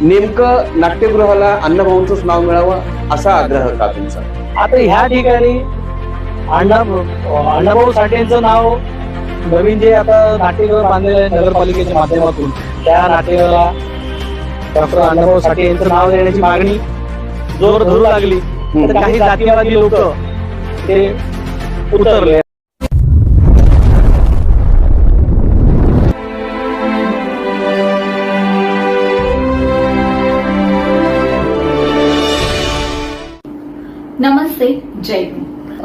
नेमकं नाट्यगृहाला अण्णाभाऊंचंच नाव मिळावं असा आग्रह का तुमचा? आता ह्या ठिकाणी अण्णा अण्णाभाऊ साठेंचं नाव नवीन जे आता नाट्यगृह बांधलेलं आहे नगरपालिकेच्या माध्यमातून त्या नाट्यगृहाला डॉक्टर अण्णाभाऊ साठे यांचं नाव देण्याची मागणी जोर धरू लागली. तर काही जातीवादी लोक ते उतरले.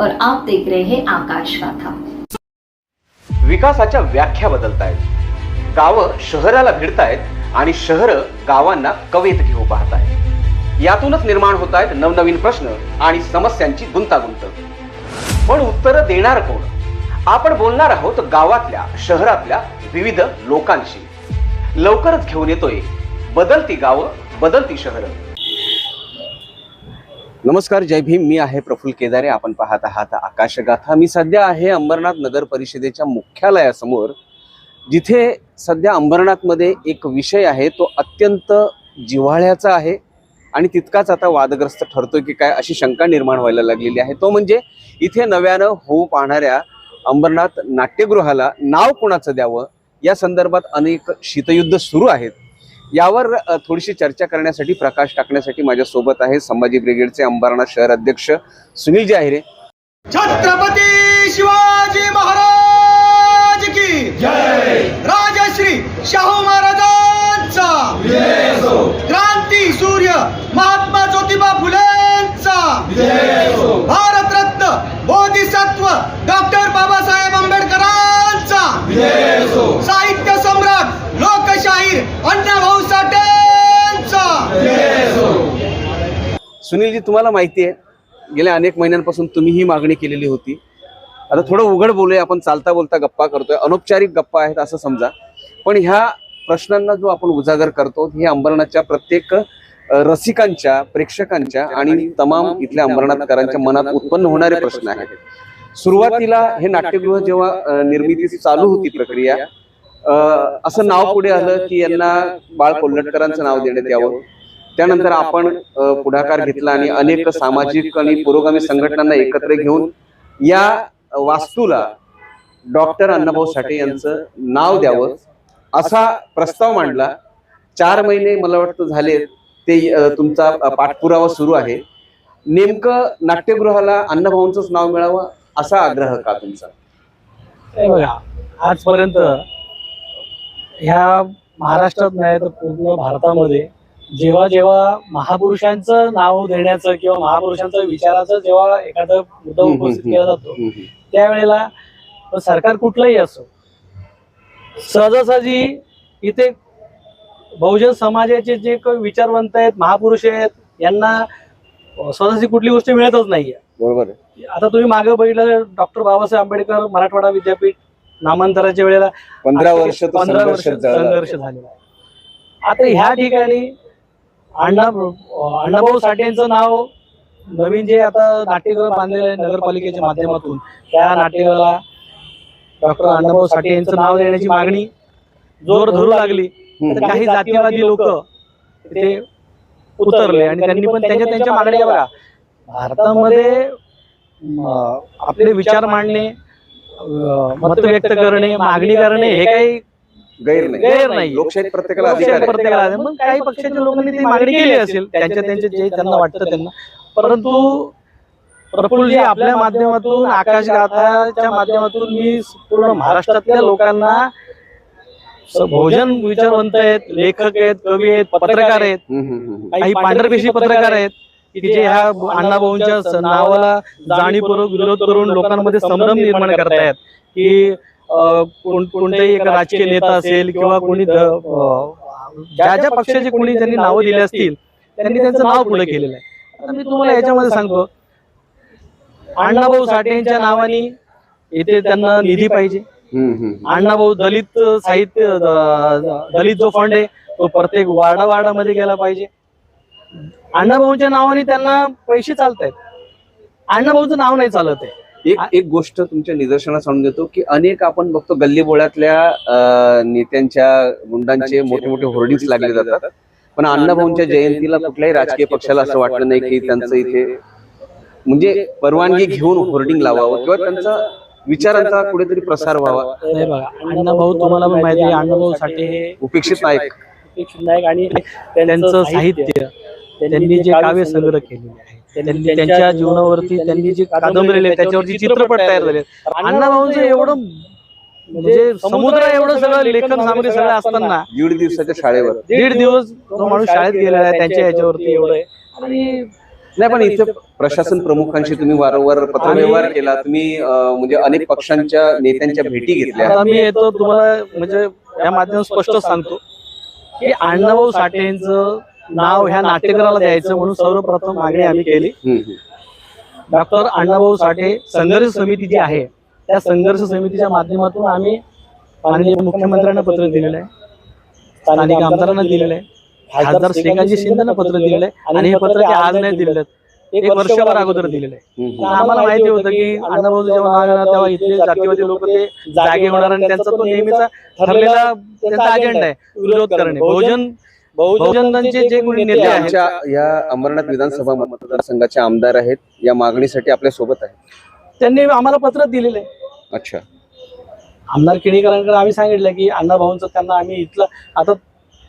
और आप देख रहे हैं आकाश गाथा। विकासाच्या व्याख्या बदलतायत. गावं शहराला भिडतायत आणि शहरं गावांना कवेत घेऊ पाहतायत. यातूनच निर्माण होत आहेत नवनवीन प्रश्न आणि समस्यांची गुंतागुंत. पण उत्तरं देणार कोण? आपण बोलणार आहोत गावातल्या शहरातल्या विविध लोकांशी. लवकरच घेऊन येतोय. बदलती गावं बदलती शहरं. नमस्कार जय भीम. मी आहे प्रफुल केदारे. आपण पाहत आहात आकाशगाथा. मी सध्या आहे अंबरनाथ नगर परिषदेच्या मुख्यालयासमोर जिथे सध्या अंबरनाथमध्ये एक विषय आहे तो अत्यंत जिव्हाळ्याचा आहे आणि तितकाच आता वादग्रस्त ठरतोय की काय अशी शंका निर्माण व्हायला लागलेली आहे. तो म्हणजे इथे नव्यानं होऊ पाहणाऱ्या अंबरनाथ नाट्यगृहाला नाव कोणाचं द्यावं? या संदर्भात अनेक शीतयुद्ध सुरू आहेत. यावर थोडीशी चर्चा करण्यासाठी प्रकाश टाकण्यासाठी माझ्या सोबत आहे संभाजी ब्रिगेडचे अंबरनाथ शहर अध्यक्ष सुनील जी आहेरे छत्रपती शिवाजी महाराज की जय! राजश्री शाहू महाराज क्रांती सूर्य महात्मा ज्योतिबा फुलेंचा भारतरत्न बोधिसत्व डॉक्टर बाबासाहेब आंबेडकरांचा साहित्य सम्राट लोकशाहीर अण्णाभाऊ साठेंचा सुनीलजी तुम्हाला माहिती आहे गेल्या अनेक महिन्यांपासून तुम्ही ही मागणी केलेली होती. आता थोडं उघड बोलूया आपण चालता बोलता गप्पा करतोय. अनौपचारिक गप्पा आहेत असं समजा. पण ह्या प्रश्नांना जो आपण उजागर करतो हे अंबरनाथच्या प्रत्येक रसिकांच्या प्रेक्षकांच्या आणि तमाम इथल्या अंबरनाथकरांच्या मनात उत्पन्न होणारे प्रश्न आहेत. सुरुवातीला हे नाट्यगृह जेव्हा अ, निर्मितीची चालू होती प्रक्रिया असं नाव पुढे आलं की यांना बाळ कोल्हटकरांचं नाव देण्यात यावं. त्यानंतर आपण पुढाकार घेतला आणि अनेक सामाजिक आणि पुरोगामी संघटनांना एकत्र घेऊन या वास्तूला डॉक्टर अण्णाभाऊ साठे यांचं नाव द्यावं असा प्रस्ताव मांडला. चार महिने मला वाटतं झाले ते तुमचा पाठपुरावा सुरू आहे. नेमकं नाट्यगृहाला अण्णाभाऊंचंच नाव मिळावं असा आग्रह का तुमचा? बघा आजपर्यंत ह्या महाराष्ट्रात नाही तर पूर्ण भारतामध्ये जेव्हा जेव्हा महापुरुषांचं नाव देण्याचं किंवा महापुरुषांचं विचाराचं जेव्हा एखादा मुद्दा उपस्थित केला जातो. त्यावेळेला सरकार कुठलंही असो सहजासहजी इथे बहुजन समाजाचे जे काही विचारवंत आहेत महापुरुष आहेत यांना सहजासहजी कुठली गोष्ट मिळतच नाहीये. बरोबर आता तुम्ही मागे बघितलं डॉक्टर बाबासाहेब आंबेडकर मराठवाडा विद्यापीठ नामांतराच्या वेळेला पंधरा वर्ष तो पंधरा वर्ष संघर्ष झालेला आहे. आता ह्या ठिकाणी अण्णा अण्णाभाऊ साठेंचं नाव नवीन जे आता नाट्यगृह बांधलेलं आहे नगरपालिकेच्या माध्यमातून त्या नाट्यगृहाला डॉक्टर अण्णाभाऊ साठे यांचं नाव देण्याची मागणी जोर धरू लागली. तर काही जातीवादी लोक ते उतरले आणि त्यांनी पण त्यांच्या त्यांच्या मागण्या बघा भारतामध्ये आपले विचार मांडणे मत व्यक्त करणे मागणी करणे हे काही गैर नाही गैर नाही. लोकशाहीत प्रत्येकाला लोकशाही अधिकार आहे. प्रत्येकाला आहे. मग काही पक्षाच्या लोकांनी ती मागणी केली असेल त्यांच्या त्यांचे जे त्यांना वाटतं त्यांना परंतु प्रफुल्लजी आपल्या माध्यमातून आकाश गाथाच्या माध्यमातून मी पूर्ण महाराष्ट्रातल्या लोकांना स- भोजन विचारवंत आहेत लेखक आहेत कवी आहेत पत्रकार आहेत हम्म, हम्म, हम्म. काही पांढरपेशी पत्रकार आहेत की जे ह्या अण्णाभाऊंच्या स- नावाला जाणीवपूर्वक विरोध करून लोकांमध्ये संभ्रम निर्माण करतायत की अं, कोण कोणत्याही एक राजकीय नेता असेल किंवा कोणी ज्या ज्या पक्षाचे कोणी ज्यांनी नावं दिली असतील त्यांनी त्यांचं नाव पुढे केलेलं आहे. आता मी तुम्हाला याच्यामध्ये सांगतो. अण्णाभाऊ साठे यांच्या नावाने इथे त्यांना निधी पाहिजे. अण्णाभाऊ दलित साहित्य दलित जो फंड आहे तो प्रत्येक वाडा वाडामध्ये गेला पाहिजे. अण्णाभाऊच्या नावाने त्यांना पैसे चालत आहेत अण्णाभाऊचं नाव नाही चालत आहे. एक एक गोष्ट तुमच्या निदर्शनास आणून देतो की अनेक आपण बघतो गल्ली बोळातल्या अं, नेत्यांच्या गुंडांचे मोठे मोठे होर्डिंग्स लागले जातात. पण अण्णाभाऊंच्या जयंतीला कुठल्याही राजकीय पक्षाला असं वाटलं नाही की त्यांचं इथे म्हणजे परवानगी घेऊन होर्डिंग लावावं किंवा त्यांचा विचारांचा कुठेतरी प्रसार व्हावा. नाही बघा अण्णाभाऊ तुम्हाला पण माहिती आहे अण्णाभाऊ साठे हे उपेक्षित नायक. अपेक्षित नायक आणि त्यांचं साहित्य. त्यांनी जे काव्य संग्रह केलेले आहे त्यांनी त्यांच्या जीवनावरती त्यांनी जे कादंबरी लिहिले त्याच्यावरती चित्रपट तयार झाले अण्णाभाऊंचं एवढं म्हणजे समुद्र एवढं सगळं लेखन सामग्री सगळं असताना. दीड दिवसाच्या शाळेवर. दीड दिवस जो माणूस शाळेत गेलेला आहे त्यांच्या याच्यावरती एवढं आहे. आणि नाही पण इथं प्रशासन प्रमुखांशी तुम्ही वारंवार पत्रव्यवहार केला तुम्ही म्हणजे अनेक पक्षांच्या नेत्यांच्या भेटी घेतल्या. मी येतो तुम्हाला म्हणजे या माध्यमातून स्पष्ट सांगतो. की अण्णाभाऊ साठेंचं नाव ह्या नाट्यगृहाला द्यायचं म्हणून सर्वप्रथम मागणी आम्ही केली. डॉक्टर अण्णाभाऊ साठे संघर्ष समिती जी आहे त्या संघर्ष समितीच्या माध्यमातून आम्ही माननीय मुख्यमंत्र्यांना पत्र दिलेलं आहे स्थानिक आमदारांना दिलेलं आहे खासदार श्रीकांतजी शिंदेना पत्र दिलेलं आहे आणि हे पत्र ते आज नाही दिलेलं. एक वर्षभर अगोदर दिलेलं आहे आम्हाला माहिती होतं की अण्णाभाऊ जेव्हा तेव्हा इथले जातीवादी लोक ते जागे होणार आणि त्यांचा तो नेहमीचा ठरलेला त्यांचा अजेंडा आहे विरोध करणे बहुजन बहुजनांचे जे कोणी नेते आहेत. आमच्या या अंबरनाथ विधानसभा मतदारसंघाचे आमदार आहेत. या मागणीसाठी आपल्यासोबत आहेत. त्यांनी आम्हाला पत्र दिलेलं आहे. अच्छा. आमदार केणीकरांकडे आम्ही सांगितलं की अण्णाभाऊंचं त्यांना आम्ही इथलं आता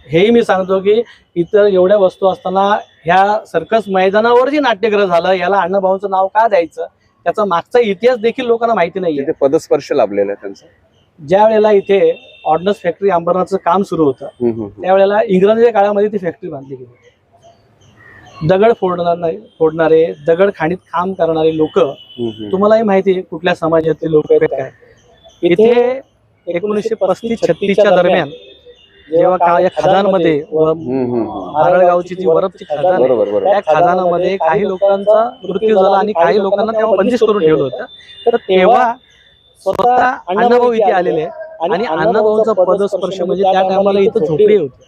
हेही मी सांगतो की इतर एवढ्या वस्तू असताना ह्या सर्कस मैदानावर जे नाट्यगृह झालं याला अण्णाभाऊंचं नाव का द्यायचं? त्याचा मागचा इतिहास देखील लोकांना माहिती नाहीये. तिथे पदस्पर्श लाभलेला आहे त्यांचा. ज्या वेळेला इथे ऑर्डनन्स फॅक्टरी अंबरनाथचं काम सुरू होतं. त्यावेळेला इंग्रजांच्या काळामध्ये ती फॅक्टरी बांधली गेली दगड फोडणार नाही फोडणारे दगड खाणीत काम करणारे लोक. तुम्हालाही माहिती आहे कुठल्या समाजातले लोक आहेत काय इथे एकोणीसशे पस्तीस छत्तीसच्या दरम्यान जेव्हा का या खदानमध्ये. नारळगावची जी वरपची खदान त्या खदानामध्ये काही लोकांचा मृत्यू झाला आणि काही लोकांना तेव्हा बंदिश करून ठेवलं होतं तर तेव्हा स्वतः अण्णाभाऊ इथे आलेले आहे. आणि अण्णाभाऊंचा पदस्पर्श म्हणजे त्या टायमाला इथं झोपडी होती.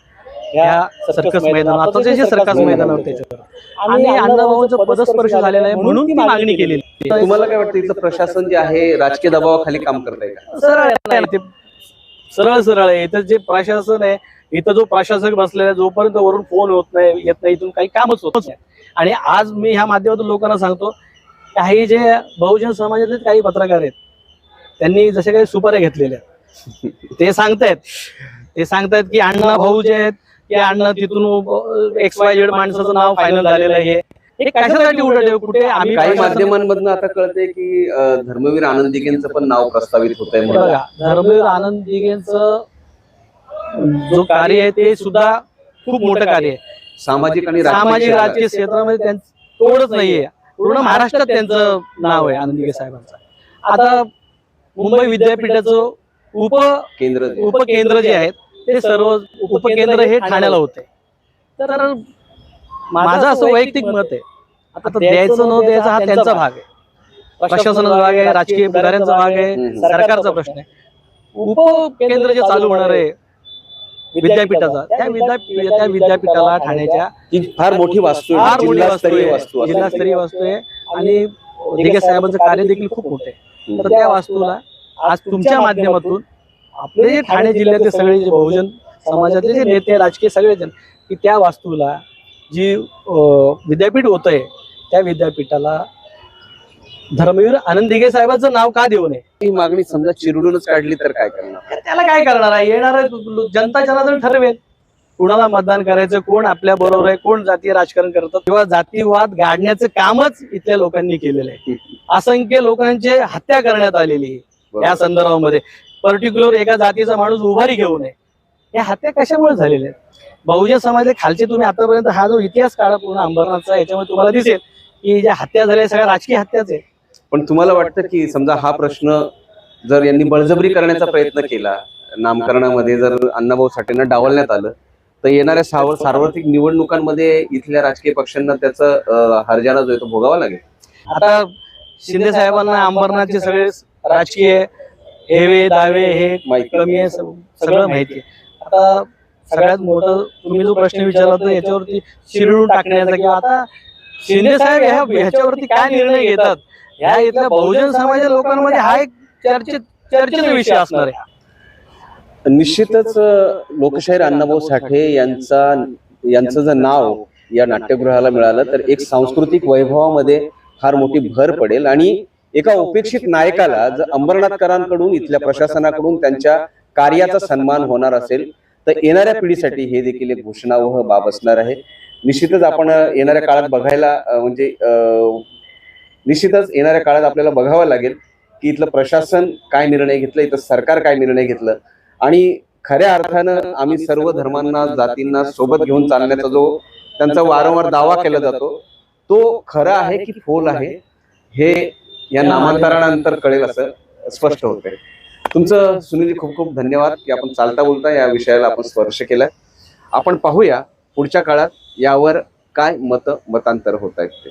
ह्या सर्कस मैदान आताचे जे सर्कस मैदान होते. त्याच्यावर. आणि अण्णाभाऊंचा पदस्पर्श झालेला आहे म्हणून ती मागणी केलेली आहे. तुम्हाला काय वाटतं इथं प्रशासन जे आहे राजकीय दबावाखाली काम करत आहे का? सरळ ते सरळ सरळ आहे. इथं जे प्रशासन आहे इथं जो प्रशासक बसलेला आहे जोपर्यंत वरून फोन होत नाही येत नाही इथून काही कामच होत नाही. आणि आज मी ह्या माध्यमातून लोकांना सांगतो काही जे बहुजन समाजातले काही पत्रकार आहेत त्यांनी जसे काही सुपाऱ्या घेतलेल्या. ते सांगतायत. ते सांगतायत की अण्णा भाऊ जे आहेत की अण्णा तिथून एक्स वाय झेड माणसाचं नाव फायनल झालेलं आहे. हे कशासाठी उलट आहे? कुठे आम्ही काही माध्यमांमधून आता कळतंय की धर्मवीर आनंद दिघेंचं पण नाव प्रस्तावित होत आहे धर्मवीर आनंद दिघेंचं जो कार्य आहे ते सुद्धा खूप मोठं कार्य आहे. सामाजिक आणि सामाजिक राजकीय राजकीय क्षेत्रामध्ये त्यांचं तोडच नाहीये. पूर्ण महाराष्ट्रात त्यांचं नाव आहे आनंद दिघे साहेबांचं. आता मुंबई विद्यापीठाचं उप केंद्र उपकेंद्र जे आहेत ते सर्व उपकेंद्र हे ठाण्याला होते. तर माझं असं वैयक्तिक मत आहे. आता द्यायचं न द्यायचं हा त्यांचा भाग आहे. प्रशासनाचा भाग आहे राजकीय पुढाऱ्यांचा भाग आहे. सरकारचा प्रश्न आहे. उपकेंद्र जे चालू होणार आहे विद्यापीठाचा त्या विद्यापीठ त्या विद्यापीठाला ठाण्याच्या फार मोठी वास्तू आहे. फार मोठी वस्तू जिल्हास्तरीय आहे. वास्तू असते. जिल्हास्तरीय वास्तू आहे. आणि साहेबांचं कार्य देखील खूप मोठं आहे. तर त्या वास्तूला आज तुमच्या माध्यमातून आपले जे ठाणे जिल्ह्यातले सगळे जे बहुजन समाजातले जे नेते राजकीय सगळे जण की त्या वास्तूला जी विद्यापीठ होत आहे त्या विद्यापीठाला धर्मवीर आनंद दिघे साहेबांचं नाव का देऊ नये? ही मागणी समजा चिरडूनच काढली तर काय करणार? तर त्याला काय करणार आहे? येणार जनता जनार्दन ठरवेल. कुणाला मतदान करायचं कोण आपल्या बरोबर आहे कोण जातीय राजकारण करतात किंवा जातीवाद गाडण्याचं कामच इथल्या लोकांनी केलेलं आहे. असंख्य लोकांची हत्या करण्यात आलेली आहे या संदर्भामध्ये. पर्टिक्युलर एका जातीचा माणूस उभारी घेऊ नये या हत्या कशामुळे झालेल्या आहेत? बहुजन समाजाचे खालचे तुम्ही आतापर्यंत हा जो इतिहास काढा पूर्ण अंबरनाथचा याच्यामध्ये तुम्हाला दिसेल की ज्या हत्या झाल्या सगळ्या राजकीय हत्याच आहे पण तुम्हाला वाटतं की समजा हा प्रश्न जर यांनी बळजबरी करण्याचा प्रयत्न केला नामकरणामध्ये जर अण्णाभाऊ साठेंना डावलण्यात आलं तर येणाऱ्या सार्वत्रिक निवडणुकांमध्ये इथल्या राजकीय पक्षांना त्याचा हरजाना जो आहे तो भोगावा लागेल. आता शिंदे साहेबांना अंबरनाथचे सगळे राजकीय हेवे दावे हे माहिती. आहे सगळं माहिती आहे. आता सगळ्यात मोठं तुम्ही जो प्रश्न विचारला तर याच्यावरती शिरडून टाकण्याचा किंवा आता शिंदे साहेब ह्या ह्याच्यावरती काय निर्णय घेतात? ह्या इथल्या बहुजन समाजाच्या लोकांमध्ये हा एक चर्चेत चर्चेचा विषय असणार आहे निश्चितच लोकशाहीर अण्णाभाऊ साठे यांचा यांचं जर नाव या नाट्यगृहाला मिळालं तर एक सांस्कृतिक वैभवामध्ये फार मोठी भर पडेल. आणि एका उपेक्षित नायकाला जर अंबरनाथकरांकडून इथल्या प्रशासनाकडून त्यांच्या कार्याचा सन्मान होणार असेल तर येणाऱ्या पिढीसाठी हे देखील एक घोषणावह बाब असणार आहे. निश्चितच आपण येणाऱ्या काळात बघायला म्हणजे निश्चितच येणाऱ्या काळात आपल्याला बघावं लागेल की इथलं प्रशासन काय निर्णय घेतलं इथं सरकार काय निर्णय घेतलं आणि खऱ्या अर्थानं आम्ही सर्व धर्मांना जातींना सोबत घेऊन चालण्याचा जो त्यांचा वारंवार दावा केला जातो तो खरा आहे की फोल आहे हे या नामांतरानंतर कळेल असं स्पष्ट होतंय. तुमचं सुनील खूप खूप धन्यवाद की आपण चालता बोलता या विषयाला आपण स्पर्श केलाय. आपण पाहूया पुढच्या काळात यावर काय मत मतांतर होत आहेत ते.